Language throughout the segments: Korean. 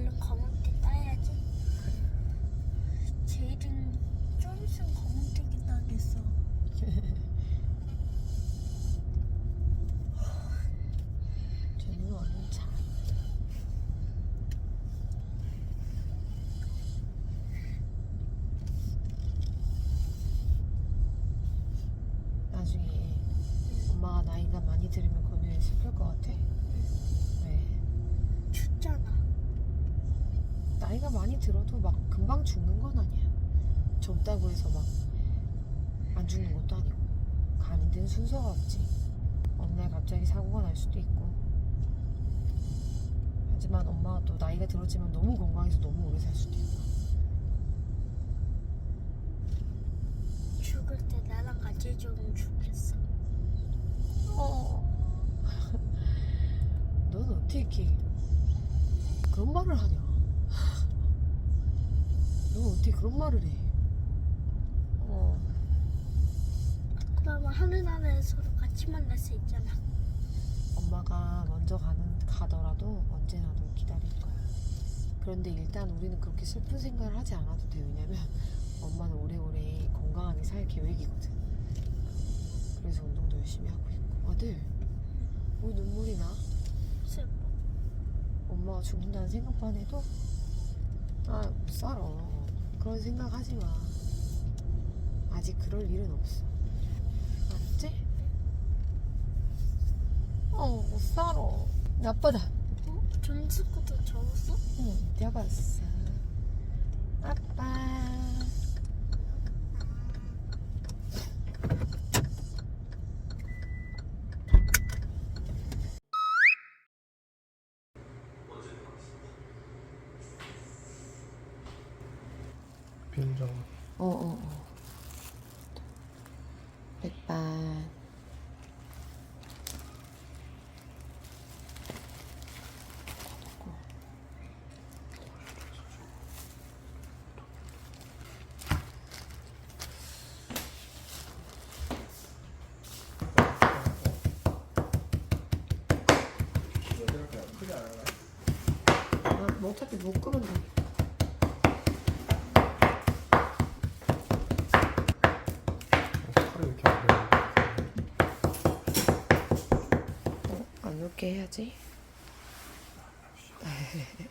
얼른 검은띠 따야지. 제일은 좀 있으면 검은띠 따겠어. 쟤는 얼른 자. 나중에 엄마가 나이가 많이 들으면 건우에 슬플 것 같아? 왜? 춥잖아. 나이가 많이 들어도 막 금방 죽는 건 아니야. 젊다고 해서 막 안 죽는 것도 아니고 간이든 순서가 없지. 어느 날 갑자기 사고가 날 수도 있고. 하지만 엄마가 또 나이가 들었지만 너무 건강해서 너무 오래 살 수도 있고. 죽을 때 나랑 같이 죽으면 좋겠어. 어. 넌 어떻게 그런 말을 하냐? 넌 어떻게 그런 말을 해? 어. 그러면 하늘나라에서도 같이 만날 수 있잖아. 엄마가 먼저 가는 가더라도 언제나 널 기다릴 거야. 그런데 일단 우리는 그렇게 슬픈 생각을 하지 않아도 돼. 왜냐면 엄마는 오래오래 건강하게 살 계획이거든. 그래서 운동도 열심히 하고 있고. 아들, 왜 눈물이 나? 슬퍼. 엄마가 죽는다는 생각만 해도 아, 못 살아. 그런 생각 하지 마. 아직 그럴 일은 없어. 알았지? 어, 못 살아. 나쁘다. 어? 전스쿠터 적었어? 응, 뛰어봤어. 아빠. 비행장 어, 어, 어. 백반. 아, 뭐 어차피 못 끄면 돼. 어, 안 웃게 해야지.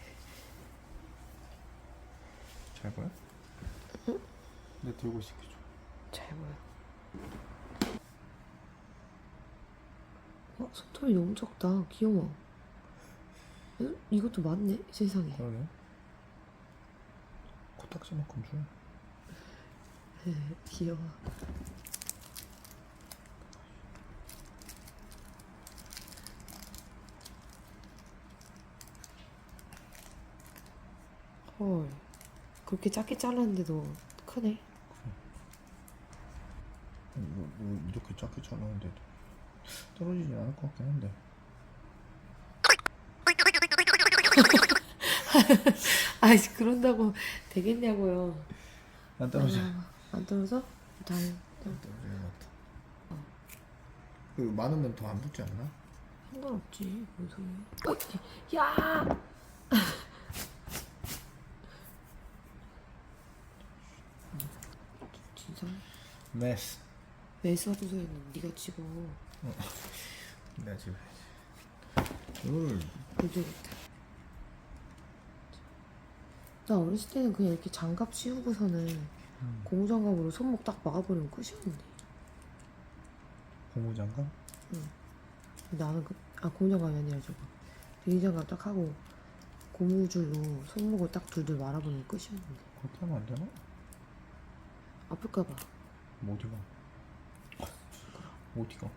잘 보여? 내 들고 시켜줘 잘 보여. 어, 손톱이 너무 작다. 귀여워. 응? 이것도 맞네, 세상에. 그러네 코딱지만큼 줘 귀여워. 헐, 그렇게 작게 잘랐는데도 크네. 뭐, 뭐 이렇게 작게 잘랐는데도 떨어지진 않을 것 같긴 한데 아, 그런다고 되겠냐고요. 안 떨어져 아, 안 떨어져? 다행. 안 떨어지는 것 같아 그 많으면 더 안 붙지 않나? 상관없지. 뭔 소리야. 어, 야! 진짜 메스 매수 하 도서에는 네가 찍어. 내가 지금 이걸 보여줘야겠다. 나 어렸을 때는 그냥 이렇게 장갑 씌우고서는 음. 고무장갑으로 손목 딱 막아버리면 끝이었는데. 고무장갑? 나는 그, 아 고무장갑이 아니라 저거. 비닐장갑 딱 하고 고무줄로 손목을 딱 둘둘 말아버리면 끝이었는데. 그렇게 하면 안 되나? 아플까봐. 뭐 어디가? 어디가?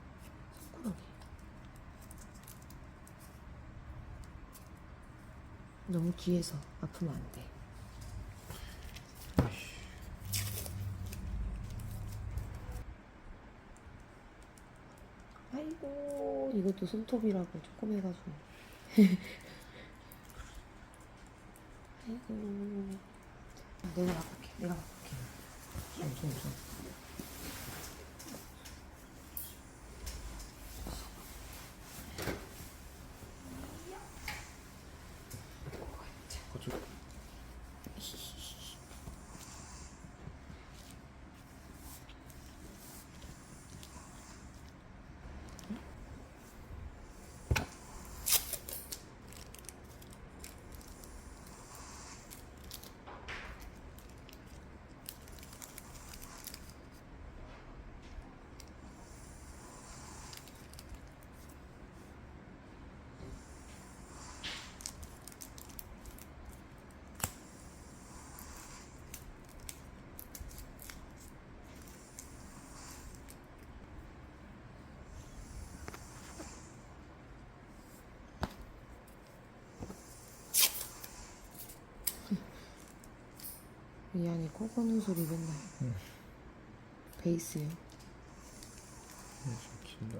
손가락이. 너무 귀해서 아프면 안 돼. 아이고 이것도 손톱이라고 조금 해가지고. 아이고. 내가 바꿀게. 내가 바꿀게. 손, 손, 손. 그쪽 이한이 코 고는 소리 맨날. 응. 베이스요. 좀 길다.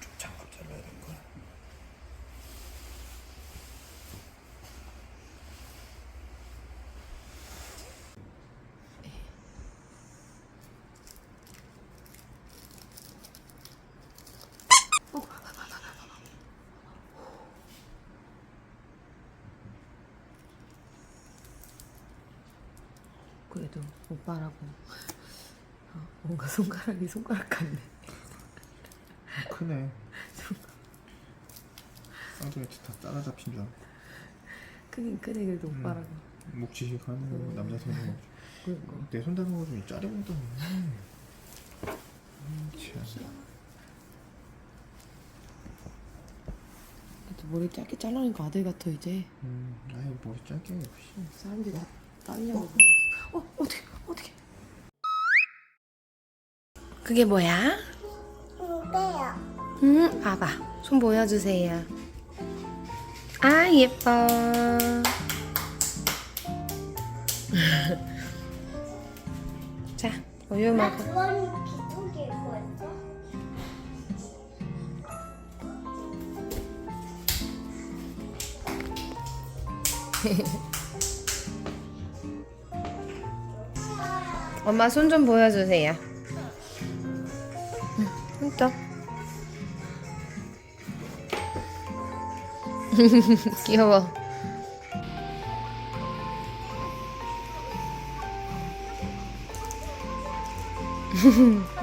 좀 장갑 잘라야 될 거야. 그래도 오빠라고 어, 뭔가 손가락이 손가락 같네. 크네. 쌍둥이한테 다 따라잡힌 줄. 크긴 크네 그래도 음. 오빠라고. 묵직하네. 남자 손이 뭐. 그러니까. 내손 닮은 거좀 짜리보다. 음, 참. 그래도 머리 짧게 잘라니까 아들 같아 이제. 음, 아이 머리 짧게 해. 사람들이 나 딸려고. 어 어떻게 어떻게? 그게 뭐야? 빼요. 음 봐봐 손 보여주세요. 아 예뻐. 자 우유 먹어. 그건 비둘기? 엄마 손 좀 보여주세요. 손 떠. 귀여워.